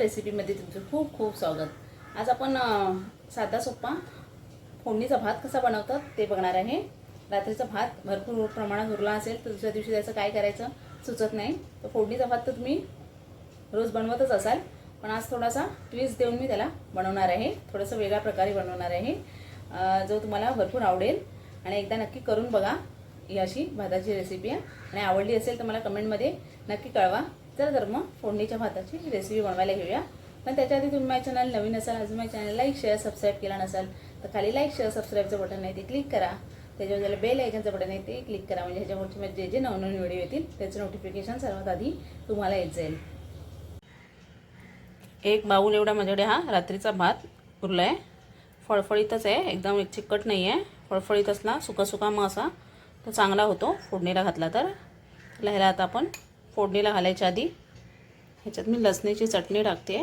रेसिपीमध्ये तुमचं खूप खूप स्वागत. आज आपण साधा सोप्पा फोडणीचा भात कसा बनवतात ते बघणार आहे. रात्रीचा भात भरपूर प्रमाणात उरला असेल तर दुसऱ्या दिवशी त्याचं काय करायचं सुचत नाही. तर फोडणीचा भात तर तुम्ही रोज बनवतच असाल पण आज थोडासा ट्विस्ट देऊन मी त्याला बनवणार आहे. थोडंसं वेगळ्या प्रकारे बनवणार आहे. जो तुम्हाला भरपूर आवडेल आणि एकदा नक्की करून बघा ही अशी भाताची रेसिपी आहे. आणि आवडली असेल तर मला कमेंटमध्ये नक्की कळवा. चला तर मग फोडणीच्या भाताची रेसिपी बनवायला घेऊया. पण त्याच्या आधी तुम्ही माझ्या चॅनल नवीन असाल अजून माझ्या चॅनल लाईक शेअर सबस्क्राईब केला नसाल तर खाली लाईक शेअर सबस्क्राईबचं बटन आहे ते क्लिक करा. त्याच्यावर ज्याला बेल आयकनचं बटन आहे ते क्लिक करा. म्हणजे ह्याच्यावरचे जे जे नवनवीन व्हिडिओ येतील त्याचं नोटिफिकेशन सर्वात आधी तुम्हाला येत जाईल. एक बाऊल एवढा माझ्याकडे हा रात्रीचा भात उरला आहे फळफळीतच आहे एकदम एक चिकट नाही आहे फळफळीत असला सुका सुका मग असा तो चांगला होतो फोडणीला घातला तर. ह्याला आता आपण फोडणीला घालायच्या आधी ह्याच्यात मी लसणीची चटणी टाकते.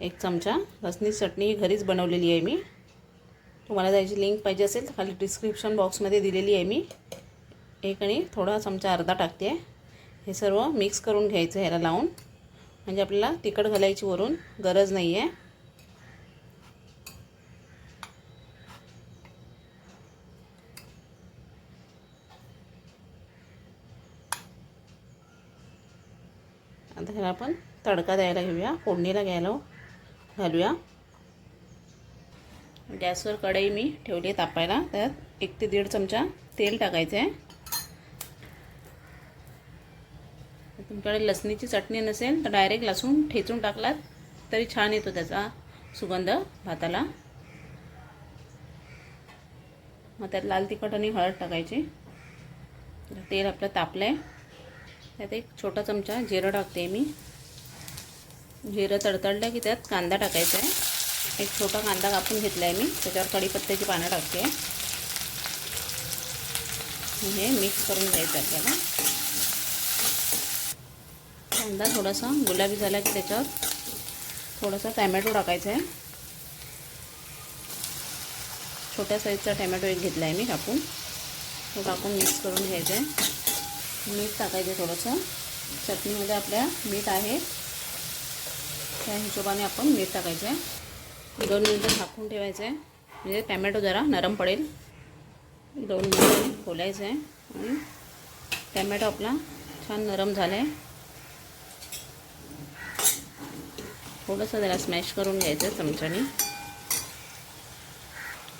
एक चमचा. लसणीची चटणी ही घरीच बनवलेली आहे मी. तुम्हाला त्याची लिंक पाहिजे असेल तर खाली डिस्क्रिप्शन बॉक्समध्ये दिलेली आहे मी. एक आणि थोडा चमचा अर्धा टाकते. हे सर्व मिक्स करून घ्यायचं ह्याला लावून. म्हणजे आपल्याला तिखट घालायची वरून गरज नाही आहे आता ह्याला आपण तडका द्यायला घेऊया फोडणीला घ्यायला घालूया. गॅसवर कढई मी ठेवली आहे तापायला. त्यात एक ते दीड चमचा तेल टाकायचं आहे. तुमच्याकडे लसणीची चटणी नसेल तर डायरेक्ट लसूण ठेचून टाकलात तरी छान येतो त्याचा सुगंध भाताला. मग त्यात लाल तिखट आणि हळद टाकायची. तेल आपलं तापलं आहे त्यात एक छोटा चमचा जिरं टाकते मी. जिरं तडतडलं की त्यात कांदा टाकायचा आहे. एक छोटा कांदा कापून घेतला आहे मी. त्याच्यावर कढीपत्त्याची पानं टाकते. हे मिक्स करून घ्यायचं आपल्याला कांदा थोडासा गुलाबी झाला की त्याच्यावर थोडासा टॅमॅटो टाकायचा आहे. छोट्या साईजचा टॅमॅटो एक घेतला आहे मी कापून. तो टाकून मिक्स करून घ्यायचा आहे. मीठ टाकायचं थोडंसं. चटणीमध्ये आपल्या मीठ आहे. त्या हिशोबाने आपण मीठ टाकायचं आहे. दोन मिनटं झाकून ठेवायचं आहे. म्हणजे टॅमॅटो जरा नरम पडेल. दोन मिनटं खोलायचं आहे. आणि टॅमॅटो आपला छान नरम झाला आहे. थोडंसं जरा स्मॅश करून घ्यायचं आहे चमच्याने.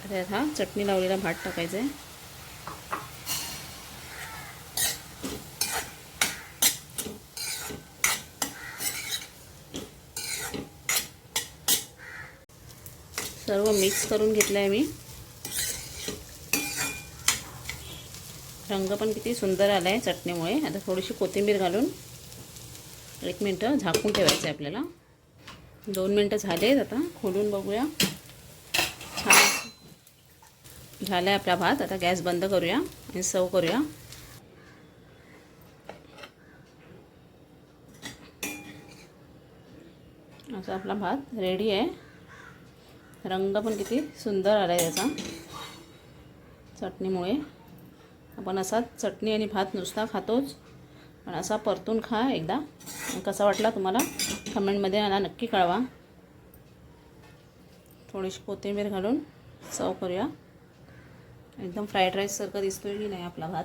त्यात हा चटणी लावलेला भात टाकायचा आहे. सर्व मिक्स करून घेतलं आहे मी. रंग पण किती सुंदर आला आहे चटणीमुळे. आता थोडीशी कोथिंबीर घालून एक मिनटं झाकून ठेवायचं आहे आपल्याला. दोन मिनटं झाले आहेत आता खोलून बघूया. छान झाला आहे आपला भात. आता गॅस बंद करूया आणि सर्व करूया. असा आपला भात रेडी आहे. रंग पण किती सुंदर आला आहे त्याचा चटणीमुळे. आपण असा चटणी आणि भात नुसता खातोच. पण असा परतून खा एकदा. कसा वाटला तुम्हाला? कमेंटमध्ये मला नक्की कळवा. थोडीशी कोथिंबीर घालून सर्व करूया. एकदम फ्राईड राईससारखं दिसतोय की नाही आपला भात?